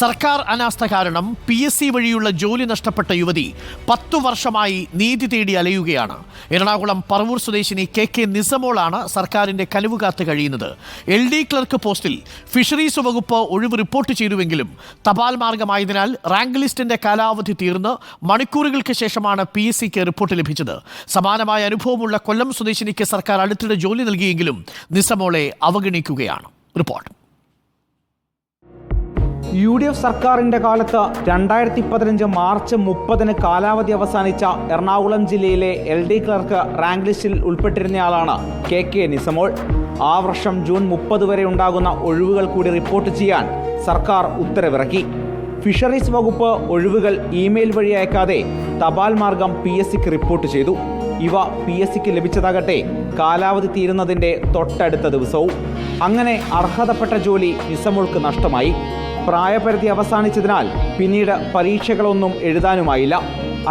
സർക്കാർ അനാസ്ഥ കാരണം പി എസ് സി വഴിയുള്ള ജോലി നഷ്ടപ്പെട്ട യുവതി പത്തു വർഷമായി നീതി തേടി അലയുകയാണ്. എറണാകുളം പറവൂർ സ്വദേശിനി കെ കെ നിസമോളാണ് സർക്കാരിന്റെ കനിവ് കാത്ത് കഴിയുന്നത്. എൽ ഡി ക്ലർക്ക് പോസ്റ്റിൽ ഫിഷറീസ് വകുപ്പ് ഒഴിവ് റിപ്പോർട്ട് ചെയ്തുവെങ്കിലും തപാൽ മാർഗമായതിനാൽ റാങ്ക് ലിസ്റ്റിന്റെ കാലാവധി തീർന്ന് മണിക്കൂറുകൾക്ക് ശേഷമാണ് പി എസ് സിക്ക് റിപ്പോർട്ട് ലഭിച്ചത്. സമാനമായ അനുഭവമുള്ള കൊല്ലം സ്വദേശിനിക്ക് സർക്കാർ അടുത്തിടെ ജോലി നൽകിയെങ്കിലും നിസമോളെ അവഗണിക്കുകയാണ്. റിപ്പോർട്ട്. യു ഡി എഫ് സർക്കാരിന്റെ കാലത്ത് രണ്ടായിരത്തി പതിനഞ്ച് മാർച്ച് മുപ്പതിന് കാലാവധി അവസാനിച്ച എറണാകുളം ജില്ലയിലെ എൽ ഡി ക്ലർക്ക് റാങ്ക് ലിസ്റ്റിൽ ഉൾപ്പെട്ടിരുന്നയാളാണ് കെ കെ നിസമോൾ. ആ വർഷം ജൂൺ മുപ്പത് വരെ ഉണ്ടാകുന്ന ഒഴിവുകൾ കൂടി റിപ്പോർട്ട് ചെയ്യാൻ സർക്കാർ ഉത്തരവിറക്കി. ഫിഷറീസ് വകുപ്പ് ഒഴിവുകൾ ഇമെയിൽ വഴി അയക്കാതെ തപാൽ മാർഗം പി എസ് സിക്ക് റിപ്പോർട്ട് ചെയ്തു. ഇവ പി എസ് സിക്ക് ലഭിച്ചതാകട്ടെ കാലാവധി തീരുന്നതിന്റെ തൊട്ടടുത്ത ദിവസവും. അങ്ങനെ അർഹതപ്പെട്ട ജോലി നിസമോൾക്ക് നഷ്ടമായി. പ്രായപരിധി അവസാനിച്ചതിനാൽ പിന്നീട് പരീക്ഷകളൊന്നും എഴുതാനുമായില്ല.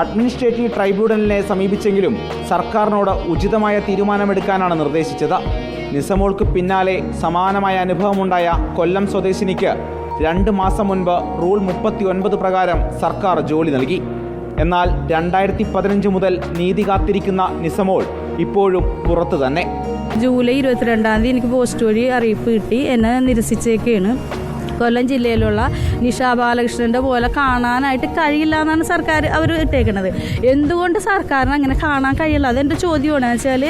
അഡ്മിനിസ്ട്രേറ്റീവ് ട്രൈബ്യൂണലിനെ സമീപിച്ചെങ്കിലും സർക്കാരിനോട് ഉചിതമായ തീരുമാനമെടുക്കാനാണ് നിർദ്ദേശിച്ചത്. നിസമോൾക്ക് പിന്നാലെ സമാനമായ അനുഭവമുണ്ടായ കൊല്ലം സ്വദേശിനിക്ക് രണ്ട് മാസം മുൻപ് റൂൾ മുപ്പത്തി ഒൻപത് പ്രകാരം സർക്കാർ ജോലി നൽകി. എന്നാൽ രണ്ടായിരത്തി പതിനഞ്ച് മുതൽ നീതി കാത്തിരിക്കുന്ന നിസമോൾ ഇപ്പോഴും പുറത്തു തന്നെ ജൂലൈ ഇരുപത്തിരണ്ടാം തീയതി എനിക്ക് പോസ്റ്റ് വഴി അറിയിപ്പ് കിട്ടി. എന്നെ നിരസിച്ചേക്കാണ്. കൊല്ലം ജില്ലയിലുള്ള നിഷ ബാലകൃഷ്ണന്റെ പോലെ കാണാനായിട്ട് കഴിയില്ല എന്നാണ് സർക്കാർ അവർ ഇട്ടേക്കുന്നത് എന്തുകൊണ്ട് സർക്കാരിന് അങ്ങനെ കാണാൻ കഴിയില്ല? അതെന്റെ ചോദ്യമാണ്. വെച്ചാൽ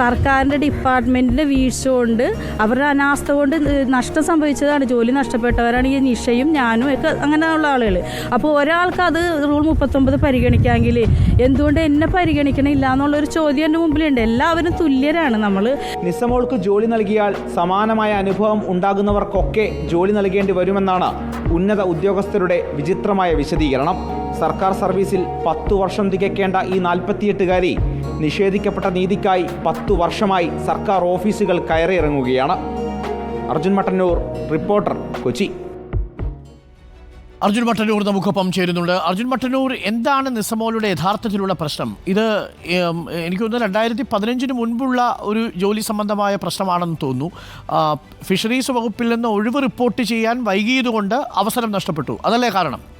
സർക്കാരിന്റെ ഡിപ്പാർട്ട്മെന്റിന്റെ വീഴ്ച കൊണ്ട് അവരുടെ അനാസ്ഥ കൊണ്ട് നഷ്ടം സംഭവിച്ചതാണ്. ജോലി നഷ്ടപ്പെട്ടവരാണ് ഈ നിഷയും ഞാനും ഒക്കെ അങ്ങനെയുള്ള ആളുകൾ അപ്പോൾ ഒരാൾക്ക് അത് റൂൾ മുപ്പത്തൊമ്പത് പരിഗണിക്കാമെങ്കിൽ എന്തുകൊണ്ട് എന്നെ പരിഗണിക്കണില്ല എന്നുള്ളൊരു ചോദ്യം എന്റെ മുമ്പിലുണ്ട്. എല്ലാവരും തുല്യരാണ് നമ്മൾ നിസമോൾക്ക് ജോലി നൽകിയാൽ സമാനമായ അനുഭവം ഉണ്ടാകുന്നവർക്കൊക്കെ ജോലി നൽകേണ്ടി വരുമെന്നാണ് ഉന്നത ഉദ്യോഗസ്ഥരുടെ വിചിത്രമായ വിശദീകരണം. സർക്കാർ സർവീസിൽ പത്തു വർഷം തികയ്ക്കേണ്ട ഈ നാൽപ്പത്തിയെട്ടുകാരി നിഷേധിക്കപ്പെട്ട നീതിക്കായി പത്തു വർഷമായി സർക്കാർ ഓഫീസുകൾ കയറിയിറങ്ങുകയാണ്. അർജുൻ മട്ടന്നൂർ റിപ്പോർട്ടർ കൊച്ചി. അർജുൻ മട്ടന്നൂർ നമുക്കൊപ്പം ചേരുന്നുണ്ട്. അർജുൻ മട്ടന്നൂർ എന്താണ് നിസമോളുടെ യഥാർത്ഥത്തിലുള്ള പ്രശ്നം? ഇത് എനിക്ക് തോന്നുന്നു രണ്ടായിരത്തി പതിനഞ്ചിന് മുൻപുള്ള ഒരു ജോലി സംബന്ധമായ പ്രശ്നമാണെന്ന് തോന്നുന്നു. ഫിഷറീസ് വകുപ്പിൽ നിന്ന് ഒഴിവ് റിപ്പോർട്ട് ചെയ്യാൻ വൈകിയതുകൊണ്ട് അവസരം നഷ്ടപ്പെട്ടു. അതല്ലേ കാരണം?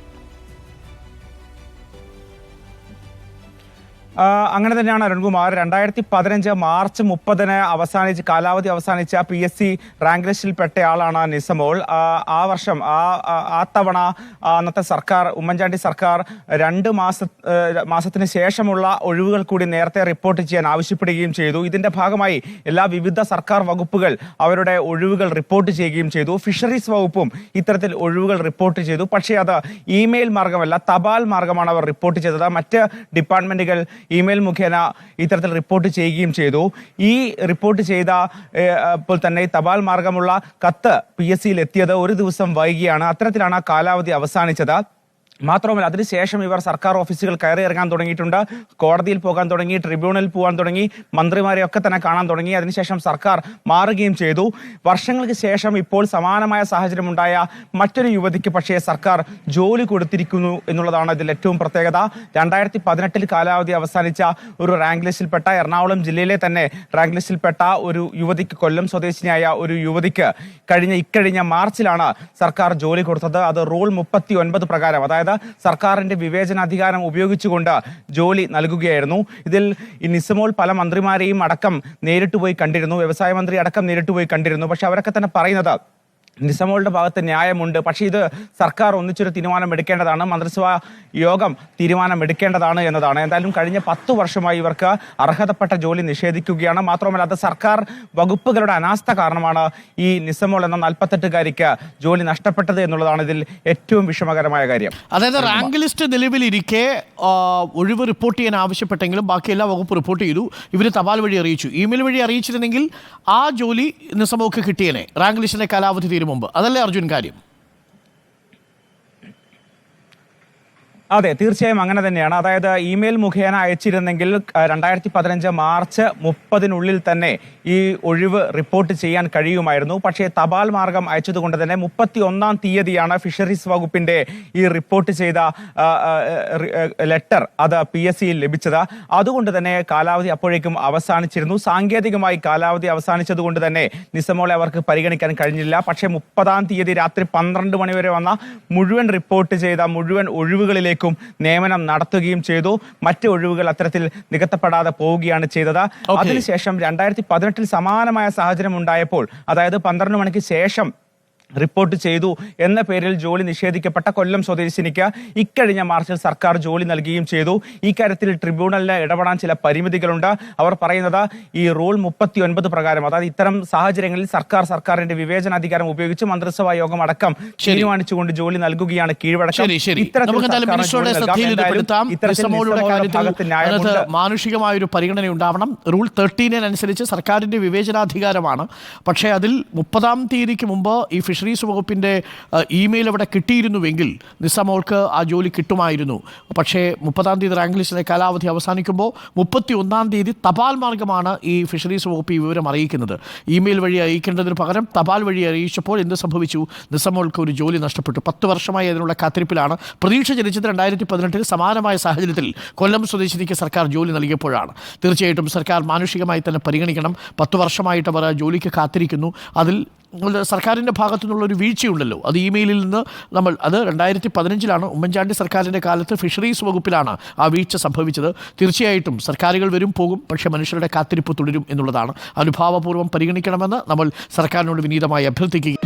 അങ്ങനെ തന്നെയാണ് അരുൺകുമാർ. രണ്ടായിരത്തി പതിനഞ്ച് മാർച്ച് മുപ്പതിന് അവസാനിച്ച് കാലാവധി അവസാനിച്ച പി എസ് സി റാങ്ക് ലിസ്റ്റിൽ ആളാണ് നിസമോൾ. ആ, വർഷം ആ- ആ തവണ അന്നത്തെ സർക്കാർ ഉമ്മൻചാണ്ടി സർക്കാർ രണ്ട് മാസ മാസത്തിന് ശേഷമുള്ള ഒഴിവുകൾ കൂടി നേരത്തെ റിപ്പോർട്ട് ചെയ്യാൻ ആവശ്യപ്പെടുകയും ചെയ്തു. ഇതിന്റെ ഭാഗമായി എല്ലാ വിവിധ സർക്കാർ വകുപ്പുകൾ അവരുടെ ഒഴിവുകൾ റിപ്പോർട്ട് ചെയ്യുകയും ചെയ്തു. ഫിഷറീസ് വകുപ്പും ഇത്തരത്തിൽ ഒഴിവുകൾ റിപ്പോർട്ട് ചെയ്തു. പക്ഷേ അത് ഇമെയിൽ മാർഗമല്ല തപാൽ മാർഗമാണ് അവർ റിപ്പോർട്ട് ചെയ്തത്. മറ്റ് ഡിപ്പാർട്ട്മെന്റുകൾ ഇമെയിൽ മുഖേന ഇത്തരത്തിൽ റിപ്പോർട്ട് ചെയ്യുകയും ചെയ്തു. ഈ റിപ്പോർട്ട് ചെയ്ത ഇപ്പോൾ തന്നെ തപാൽ മാർഗമുള്ള കത്ത് പി എസ് സിയിൽ എത്തിയത് ഒരു ദിവസം വൈകിയാണ്. അത്തരത്തിലാണ് ആ കാലാവധി അവസാനിച്ചത്. മാത്രമല്ല അതിനുശേഷം ഇവർ സർക്കാർ ഓഫീസുകൾ കയറി ഇറങ്ങാൻ തുടങ്ങിയിട്ടുണ്ട്. കോടതിയിൽ പോകാൻ തുടങ്ങി ട്രിബ്യൂണലിൽ പോകാൻ തുടങ്ങി മന്ത്രിമാരെ ഒക്കെ തന്നെ കാണാൻ തുടങ്ങി. അതിനുശേഷം സർക്കാർ മാറുകയും ചെയ്തു. വർഷങ്ങൾക്ക് ശേഷം ഇപ്പോൾ സമാനമായ സാഹചര്യം ഉണ്ടായ മറ്റൊരു യുവതിക്ക് പക്ഷേ സർക്കാർ ജോലി കൊടുത്തിരിക്കുന്നു എന്നുള്ളതാണ് ഇതിൽ ഏറ്റവും പ്രത്യേകത. രണ്ടായിരത്തി പതിനെട്ടിൽ കാലാവധി അവസാനിച്ച ഒരു റാങ്ക് ലിസ്റ്റിൽപ്പെട്ട എറണാകുളം ജില്ലയിലെ തന്നെ റാങ്ക് ലിസ്റ്റിൽപ്പെട്ട ഒരു യുവതിക്ക് കൊല്ലം സ്വദേശിനിയായ ഒരു യുവതിക്ക് കഴിഞ്ഞ ഇക്കഴിഞ്ഞ മാർച്ചിലാണ് സർക്കാർ ജോലി കൊടുത്തത്. അത് റൂൾ മുപ്പത്തി പ്രകാരം അതായത് സർക്കാരിന്റെ വിവേചനാധികാരം ഉപയോഗിച്ചുകൊണ്ട് ജോലി നൽകുകയായിരുന്നു. ഇതിൽ നിസമോൾ പല മന്ത്രിമാരെയും അടക്കം നേരിട്ട് പോയി കണ്ടിരുന്നു. വ്യവസായ മന്ത്രി അടക്കം നേരിട്ട് പോയി കണ്ടിരുന്നു. പക്ഷെ അവരൊക്കെ തന്നെ പറയുന്നത് നിസമോളുടെ ഭാഗത്ത് ന്യായമുണ്ട്. പക്ഷേ ഇത് സർക്കാർ ഒന്നിച്ചൊരു തീരുമാനം എടുക്കേണ്ടതാണ് മന്ത്രിസഭാ യോഗം തീരുമാനം എടുക്കേണ്ടതാണ് എന്നതാണ്. എന്തായാലും കഴിഞ്ഞ പത്ത് വർഷമായി ഇവർക്ക് അർഹതപ്പെട്ട ജോലി നിഷേധിക്കുകയാണ്. മാത്രമല്ല അത് സർക്കാർ വകുപ്പുകളുടെ അനാസ്ഥ കാരണമാണ് ഈ നിസമോൾ എന്ന നാൽപ്പത്തെട്ടുകാരിക്ക് ജോലി നഷ്ടപ്പെട്ടത് എന്നുള്ളതാണ് ഇതിൽ ഏറ്റവും വിഷമകരമായ കാര്യം. അതായത് റാങ്ക് ലിസ്റ്റ് നിലവിലിരിക്കെ ഒഴിവ് റിപ്പോർട്ട് ചെയ്യാൻ ആവശ്യപ്പെട്ടെങ്കിലും ബാക്കി എല്ലാ വകുപ്പ് റിപ്പോർട്ട് ചെയ്തു. ഇവർ തപാൽ വഴി അറിയിച്ചു. ഇമെയിൽ വഴി അറിയിച്ചിരുന്നെങ്കിൽ ആ ജോലി നിസമോക്ക് കിട്ടിയേനെ. റാങ്ക് ലിസ്റ്റിന്റെ കാലാവധി തീരും മുമ്പ്. അതല്ലേ അർജുൻ കാര്യം? അതെ തീർച്ചയായും അങ്ങനെ തന്നെയാണ്. അതായത് ഇമെയിൽ മുഖേന അയച്ചിരുന്നെങ്കിൽ രണ്ടായിരത്തി പതിനഞ്ച് മാർച്ച് മുപ്പതിനുള്ളിൽ തന്നെ ഈ ഒഴിവ് റിപ്പോർട്ട് ചെയ്യാൻ കഴിയുമായിരുന്നു. പക്ഷേ തപാൽ മാർഗം അയച്ചതുകൊണ്ട് തന്നെ മുപ്പത്തി ഒന്നാം തീയതിയാണ് ഫിഷറീസ് വകുപ്പിന്റെ ഈ റിപ്പോർട്ട് ചെയ്ത ലെറ്റർ അത് പി എസ് സിയിൽ ലഭിച്ചത്. അതുകൊണ്ട് തന്നെ കാലാവധി അപ്പോഴേക്കും അവസാനിച്ചിരുന്നു. സാങ്കേതികമായി കാലാവധി അവസാനിച്ചതുകൊണ്ട് തന്നെ നിസമോളെ അവർക്ക് പരിഗണിക്കാൻ കഴിഞ്ഞില്ല. പക്ഷേ മുപ്പതാം തീയതി രാത്രി പന്ത്രണ്ട് മണിവരെ വന്ന മുഴുവൻ റിപ്പോർട്ട് ചെയ്ത മുഴുവൻ ഒഴിവുകളിലേക്കും നിയമനം നടത്തുകയും ചെയ്തു. മറ്റ് ഒഴിവുകൾ അത്തരത്തിൽ നികത്തപ്പെടാതെ പോവുകയാണ് ചെയ്തത്. അതിനുശേഷം രണ്ടായിരത്തി പതിനെട്ടിൽ സമാനമായ സാഹചര്യം ഉണ്ടായപ്പോൾ അതായത് പന്ത്രണ്ട് മണിക്ക് ശേഷം റിപ്പോർട്ട് ചെയ്തു എന്ന പേരിൽ ജോലി നിഷേധിക്കപ്പെട്ട കൊല്ലം സ്വദേശിനിക്ക് ഇക്കഴിഞ്ഞ മാർച്ചിൽ സർക്കാർ ജോലി നൽകുകയും ചെയ്തു. ഇക്കാര്യത്തിൽ ട്രിബ്യൂണലിന് ഇടപെടാൻ ചില പരിമിതികളുണ്ട്. അവർ പറയുന്നത് ഈ റൂൾ മുപ്പത്തി ഒൻപത് പ്രകാരം അതായത് ഇത്തരം സാഹചര്യങ്ങളിൽ സർക്കാർ സർക്കാരിന്റെ വിവേചനാധികാരം ഉപയോഗിച്ച് മന്ത്രിസഭാ യോഗം അടക്കം തീരുമാനിച്ചുകൊണ്ട് ജോലി നൽകുകയാണ് കീഴ്വഴക്കം. മാനുഷികമായ ഒരു പരിഗണന ഉണ്ടാവണം. റൂൾ തേർട്ടീനനുസരിച്ച് സർക്കാരിന്റെ വിവേചനാധികാരമാണ്. പക്ഷേ അതിൽ മുപ്പതാം തീയതിക്ക് മുമ്പ് ഈ ഫിഷറീസ് വകുപ്പിന്റെ ഇമെയിൽ അവിടെ കിട്ടിയിരുന്നുവെങ്കിൽ നിസമോൾക്ക് ആ ജോലി കിട്ടുമായിരുന്നു. പക്ഷേ മുപ്പതാം തീയതി റാങ്ക് ലിസ്റ്റിലെ കാലാവധി അവസാനിക്കുമ്പോൾ മുപ്പത്തി ഒന്നാം തീയതി തപാൽ മാർഗമാണ് ഈ ഫിഷറീസ് വകുപ്പ് ഈ വിവരം അറിയിക്കുന്നത്. ഇമെയിൽ വഴി അറിയിക്കേണ്ടതിന് പകരം തപാൽ വഴി അറിയിച്ചപ്പോൾ എന്ത് സംഭവിച്ചു? നിസമോൾക്ക് ഒരു ജോലി നഷ്ടപ്പെട്ടു. പത്ത് വർഷമായി അതിനുള്ള കാത്തിരിപ്പിലാണ്. പ്രതീക്ഷ ജനിച്ചത് രണ്ടായിരത്തി പതിനെട്ടിൽ സമാനമായ സാഹചര്യത്തിൽ കൊല്ലം സ്വദേശിനിക്ക് സർക്കാർ ജോലി നൽകിയപ്പോഴാണ്. തീർച്ചയായിട്ടും സർക്കാർ മാനുഷികമായി തന്നെ പരിഗണിക്കണം. പത്ത് വർഷമായിട്ട് അവർ ജോലിക്ക് കാത്തിരിക്കുന്നു. അതിൽ സർക്കാരിന്റെ ഭാഗത്തു നിന്നുള്ള ഒരു വീഴ്ചയുണ്ടല്ലോ. അത് ഇമെയിലിൽ നിന്ന് നമ്മൾ അത് രണ്ടായിരത്തി പതിനഞ്ചിലാണ് ഉമ്മൻചാണ്ടി സർക്കാരിന്റെ കാലത്ത് ഫിഷറീസ് വകുപ്പിലാണ് ആ വീഴ്ച സംഭവിച്ചത്. തീർച്ചയായിട്ടും സർക്കാരുകൾ വരും പോകും പക്ഷേ മനുഷ്യരുടെ കാത്തിരിപ്പ് തുടരും എന്നുള്ളതാണ്. അനുഭാവപൂർവം പരിഗണിക്കണമെന്ന് നമ്മൾ സർക്കാരിനോട് വിനീതമായി അഭ്യർത്ഥിക്കുക